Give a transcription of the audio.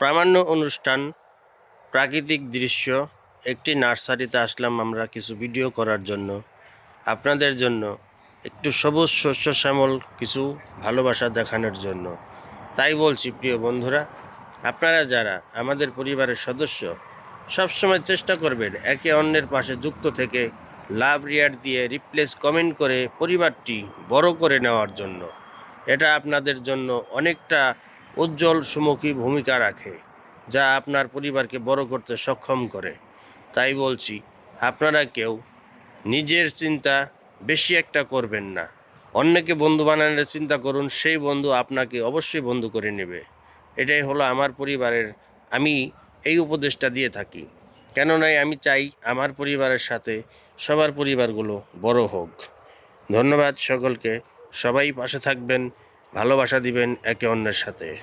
প্রামাণ্য অনুষ্ঠান, প্রাকৃতিক দৃশ্য, একটি নার্সারিতে আসলাম আমরা কিছু ভিডিও করার জন্য। আপনাদের জন্য একটু সবুজ শস্য শ্যামল কিছু ভালোবাসা দেখানোর জন্য। তাই বলছি, প্রিয় বন্ধুরা, আপনারা যারা আমাদের পরিবারের সদস্য, সবসময় চেষ্টা করবেন একে অন্যের পাশে যুক্ত থেকে লাভ রিয়ার দিয়ে রিপ্লেস কমেন্ট করে পরিবারটি বড় করে নেওয়ার জন্য। এটা আপনাদের জন্য অনেকটা উজ্জ্বল সুমুখী ভূমিকা রাখে, যা আপনার পরিবারকে বড় করতে সক্ষম করে। তাই বলছি, আপনারা কেউ নিজের চিন্তা বেশি একটা করবেন না। অন্যকে বন্ধু বানানোর চিন্তা করুন, সেই বন্ধু আপনাকে অবশ্যই বন্ধু করে নেবে। এটাই হলো আমার পরিবারের, আমি এই উপদেশটা দিয়ে থাকি। কেননা আমি চাই আমার পরিবারের সাথে সবার পরিবারগুলো বড় হোক। ধন্যবাদ সকলকে, সবাই পাশে থাকবেন, ভালোবাসা দিবেন একে অন্যের সাথে।